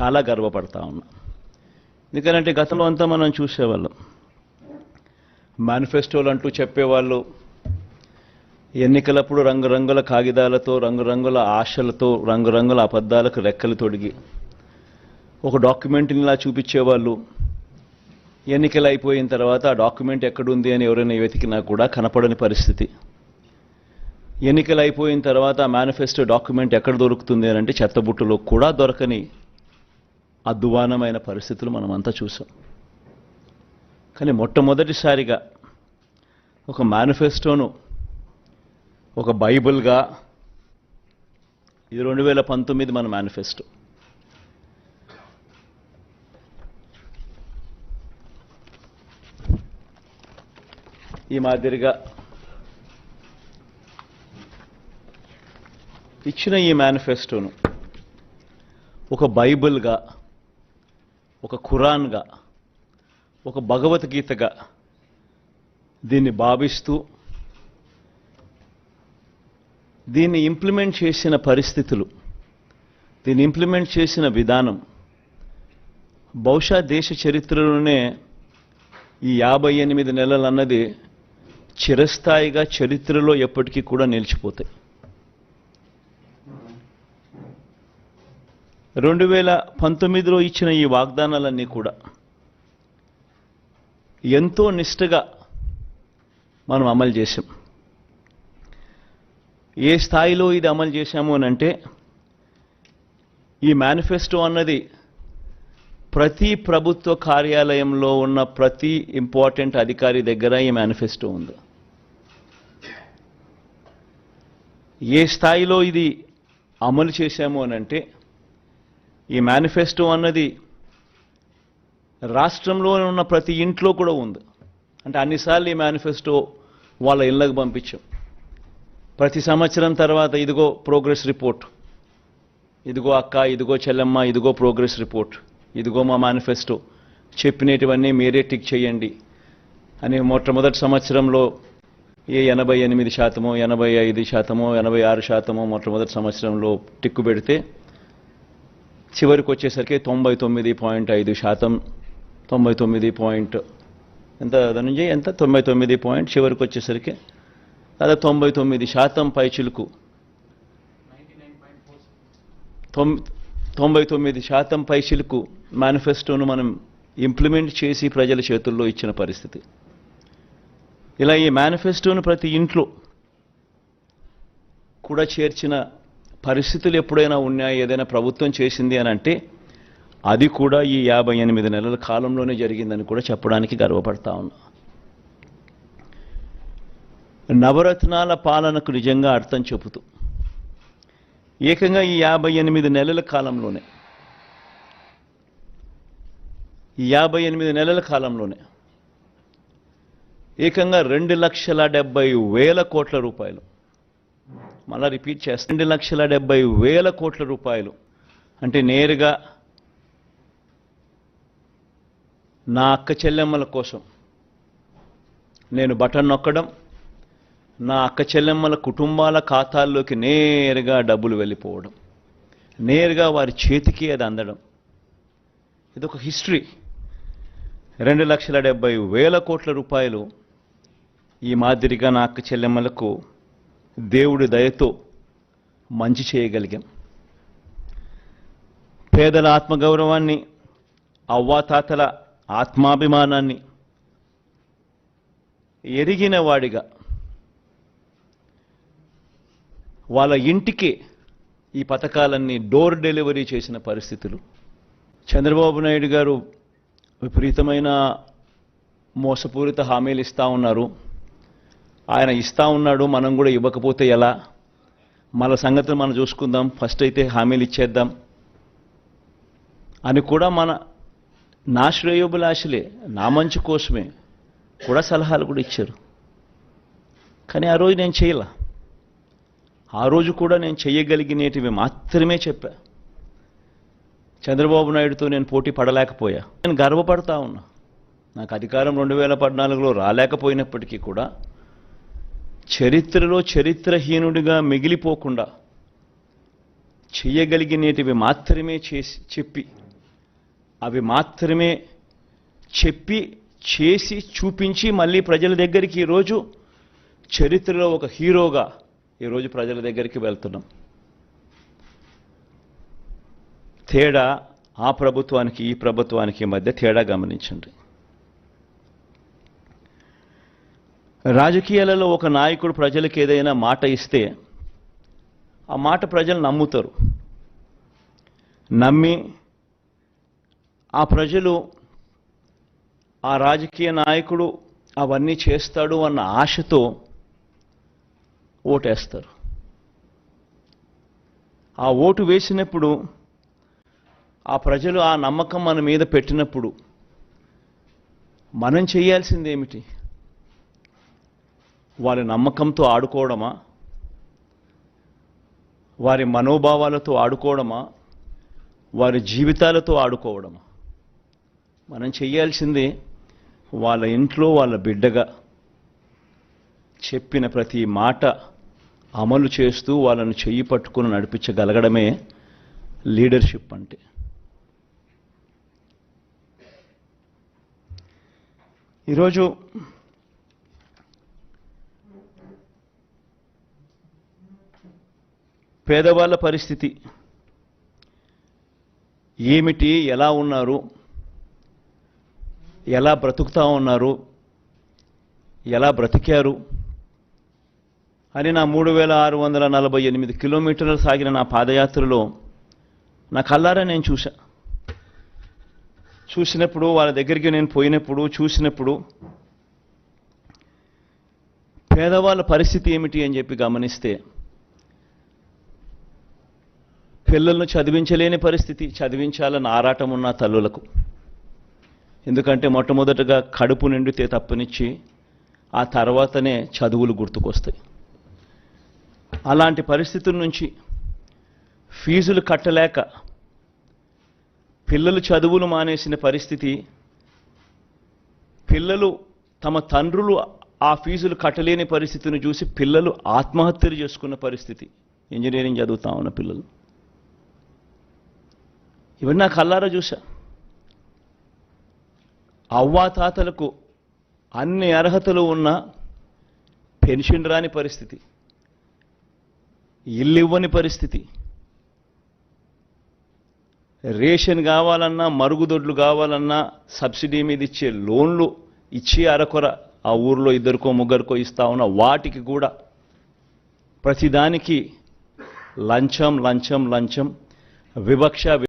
చాలా గర్వపడతా ఉన్నా. ఎందుకంటే గతంలో అంతా మనం చూసేవాళ్ళం. మేనిఫెస్టోలు అంటూ చెప్పేవాళ్ళు ఎన్నికలప్పుడు రంగురంగుల కాగితాలతో రంగురంగుల ఆశలతో రంగురంగుల అబద్ధాలకు రెక్కలు తొడిగి ఒక డాక్యుమెంట్నిలా చూపించేవాళ్ళు. ఎన్నికలు అయిపోయిన తర్వాత ఆ డాక్యుమెంట్ ఎక్కడుంది అని ఎవరైనా వెతికినా కూడా కనపడని పరిస్థితి. ఎన్నికలు అయిపోయిన తర్వాత ఆ మేనిఫెస్టో డాక్యుమెంట్ ఎక్కడ దొరుకుతుంది అని అంటే చెత్తబుట్టులో కూడా దొరకని అద్వానమైన పరిస్థితులు మనం అంతా చూసాం. కానీ మొట్టమొదటిసారిగా ఒక మేనిఫెస్టోను ఒక బైబుల్గా ఇది రెండు వేల పంతొమ్మిది మన మేనిఫెస్టో. ఈ మాదిరిగా ఇచ్చిన ఈ మేనిఫెస్టోను ఒక బైబుల్గా ఒక ఖురాన్గా ఒక భగవద్గీతగా దీన్ని భావిస్తూ దీన్ని ఇంప్లిమెంట్ చేసిన పరిస్థితులు దీన్ని ఇంప్లిమెంట్ చేసిన విధానం బహుశా దేశ చరిత్రలోనే ఈ యాభై ఎనిమిది నెలలు అన్నది చిరస్థాయిగా చరిత్రలో ఎప్పటికీ కూడా నిలిచిపోతాయి. రెండు వేల పంతొమ్మిదిలో ఇచ్చిన ఈ వాగ్దానాలన్నీ కూడా ఎంతో నిష్టగా మనం అమలు చేశాం. ఏ స్థాయిలో ఇది అమలు చేశాము అని అంటే ఈ మేనిఫెస్టో అన్నది ప్రతి ప్రభుత్వ కార్యాలయంలో ఉన్న ప్రతి ఇంపార్టెంట్ అధికారి దగ్గర ఈ మేనిఫెస్టో ఉంది. ఏ స్థాయిలో ఇది అమలు చేశాము అని అంటే ఈ మేనిఫెస్టో అన్నది రాష్ట్రంలో ఉన్న ప్రతి ఇంట్లో కూడా ఉంది. అంటే అన్నిసార్లు ఈ మేనిఫెస్టో వాళ్ళ ఇళ్ళకు పంపించాం. ప్రతి సంవత్సరం తర్వాత ఇదిగో ప్రోగ్రెస్ రిపోర్ట్ ఇదిగో అక్క ఇదిగో చెల్లెమ్మ ఇదిగో ప్రోగ్రెస్ రిపోర్ట్ ఇదిగో మా మేనిఫెస్టో చెప్పినటువన్నీ మీరే టిక్ చేయండి. అని మొట్టమొదటి సంవత్సరంలో ఏ ఎనభై ఎనిమిది శాతమో ఎనభై ఐదు శాతమో ఎనభై ఆరు శాతమో మొట్టమొదటి సంవత్సరంలో టిక్కు పెడితే చివరికి వచ్చేసరికి తొంభై తొమ్మిది పాయింట్ ఐదు శాతం. తొంభై తొమ్మిది పాయింట్ ఎంత ధనంజయ్? ఎంత? తొంభై తొమ్మిది పాయింట్ చివరికి వచ్చేసరికి దాదాపు తొంభై తొమ్మిది శాతం పైచిలుకు తొంభై తొమ్మిది శాతం పైచిలుకు మేనిఫెస్టోను మనం ఇంప్లిమెంట్ చేసి ప్రజల చేతుల్లో ఇచ్చిన పరిస్థితి. ఇలా ఈ మేనిఫెస్టోను ప్రతి ఇంట్లో కూడా చేర్చిన పరిస్థితులు ఎప్పుడైనా ఉన్నాయా? ఏదైనా ప్రభుత్వం చేసింది అని అంటే అది కూడా ఈ యాభై ఎనిమిది నెలల కాలంలోనే జరిగిందని కూడా చెప్పడానికి గర్వపడతా ఉన్నా. నవరత్నాల పాలనకు నిజంగా అర్థం చెబుతూ ఏకంగా ఈ యాభై ఎనిమిది నెలల కాలంలోనే ఈ యాభై ఎనిమిది నెలల కాలంలోనే ఏకంగా రెండు లక్షల డెబ్బై వేల కోట్ల రూపాయలు మళ్ళా రిపీట్ చేస్తాను రెండు లక్షల డెబ్బై వేల కోట్ల రూపాయలు. అంటే నేరుగా నా అక్క చెల్లెమ్మల కోసం నేను బటన్ నొక్కడం నా అక్క చెల్లెమ్మల కుటుంబాల ఖాతాల్లోకి నేరుగా డబ్బులు వెళ్ళిపోవడం నేరుగా వారి చేతికి అది అందడం. ఇది ఒక హిస్టరీ. రెండు లక్షల డెబ్బై వేల కోట్ల రూపాయలు ఈ మాదిరిగా నా అక్క చెల్లెమ్మలకు దేవుడి దయతో మంచి చేయగలిగాం. పేదల ఆత్మగౌరవాన్ని అవ్వాతాతల ఆత్మాభిమానాన్ని ఎరిగిన వాడిగా వాళ్ళ ఇంటికి ఈ పథకాలన్నీ డోర్ డెలివరీ చేసిన పరిస్థితులు. చంద్రబాబు నాయుడు గారు విపరీతమైన మోసపూరిత హామీలు ఇస్తూ ఉన్నారు. ఆయన ఇస్తా ఉన్నాడు మనం కూడా ఇవ్వకపోతే ఎలా? మన సంగతిని మనం చూసుకుందాం. ఫస్ట్ అయితే హామీలు ఇచ్చేద్దాం. అని కూడా మన నా శ్రేయోభిలాషులే నా మంచి కోసమే కూడా సలహాలు కూడా ఇచ్చారు. కానీ ఆ రోజు నేను చేయాల. ఆ రోజు కూడా నేను చేయగలిగినేటివి మాత్రమే చెప్పా. చంద్రబాబు నాయుడుతో నేను పోటీ పడలేకపోయా. నేను గర్వపడతా ఉన్నా. నాకు అధికారం రెండు వేల పద్నాలుగులో రాలేకపోయినప్పటికీ కూడా చరిత్రలో చరిత్రహీనుడిగా మిగిలిపోకుండా చేయగలిగినేటివి మాత్రమే చేసి చెప్పి అవి మాత్రమే చెప్పి చేసి చూపించి మళ్ళీ ప్రజల దగ్గరికి ఈరోజు చరిత్రలో ఒక హీరోగా ఈరోజు ప్రజల దగ్గరికి వెళ్తున్నాం. తేడా ఆ ప్రభుత్వానికి ఈ ప్రభుత్వానికి మధ్య తేడా గమనించండి. రాజకీయాలలో ఒక నాయకుడు ప్రజలకు ఏదైనా మాట ఇస్తే ఆ మాట ప్రజలు నమ్ముతారు. నమ్మి ఆ ప్రజలు ఆ రాజకీయ నాయకుడు అవన్నీ చేస్తాడు అన్న ఆశతో ఓటేస్తారు. ఆ ఓటు వేసినప్పుడు ఆ ప్రజలు ఆ నమ్మకం మన మీద పెట్టినప్పుడు మనం చేయాల్సింది ఏమిటి వారి నమ్మకంతో ఆడుకోవడమా? వారి మనోభావాలతో ఆడుకోవడమా? వారి జీవితాలతో ఆడుకోవడమా? మనం చేయాల్సింది వాళ్ళ ఇంట్లో వాళ్ళ బిడ్డగా చెప్పిన ప్రతి మాట అమలు చేస్తూ వాళ్ళను చెయ్యి పట్టుకుని నడిపించగలగడమే లీడర్షిప్ అంటే. ఈరోజు పేదవాళ్ళ పరిస్థితి ఏమిటి? ఎలా ఉన్నారు? ఎలా బ్రతుకుతా ఉన్నారు? ఎలా బ్రతికారు? అని నా మూడు వేల ఆరు వందల నలభై ఎనిమిది కిలోమీటర్లు సాగిన నా పాదయాత్రలో నా కల్లారా నేను చూశా. చూసినప్పుడు వాళ్ళ దగ్గరికి నేను పోయినప్పుడు చూసినప్పుడు పేదవాళ్ళ పరిస్థితి ఏమిటి అని చెప్పి గమనిస్తే పిల్లలను చదివించలేని పరిస్థితి. చదివించాలని ఆరాటం ఉన్న తల్లులకు. ఎందుకంటే మొట్టమొదటగా కడుపు నిండితే తప్పనిచ్చి ఆ తర్వాతనే చదువులు గుర్తుకొస్తాయి. అలాంటి పరిస్థితుల నుంచి ఫీజులు కట్టలేక పిల్లలు చదువులు మానేసిన పరిస్థితి పిల్లలు తమ తండ్రులు ఆ ఫీజులు కట్టలేని పరిస్థితిని చూసి పిల్లలు ఆత్మహత్యలు చేసుకున్న పరిస్థితి. ఇంజనీరింగ్ చదువుతా ఉన్న పిల్లలు. ఇవన్నీ నా కళ్ళారా చూశా. అవ్వాతాతలకు అన్ని అర్హతలు ఉన్న పెన్షన్ రాని పరిస్థితి ఇల్లు ఇవ్వని పరిస్థితి రేషన్ కావాలన్నా మరుగుదొడ్లు కావాలన్నా సబ్సిడీ మీద ఇచ్చే లోన్లు ఇచ్చే అరకొర ఆ ఊర్లో ఇద్దరికో ముగ్గురికో ఇస్తా ఉన్న వాటికి కూడా ప్రతిదానికి లంచం లంచం లంచం వివక్ష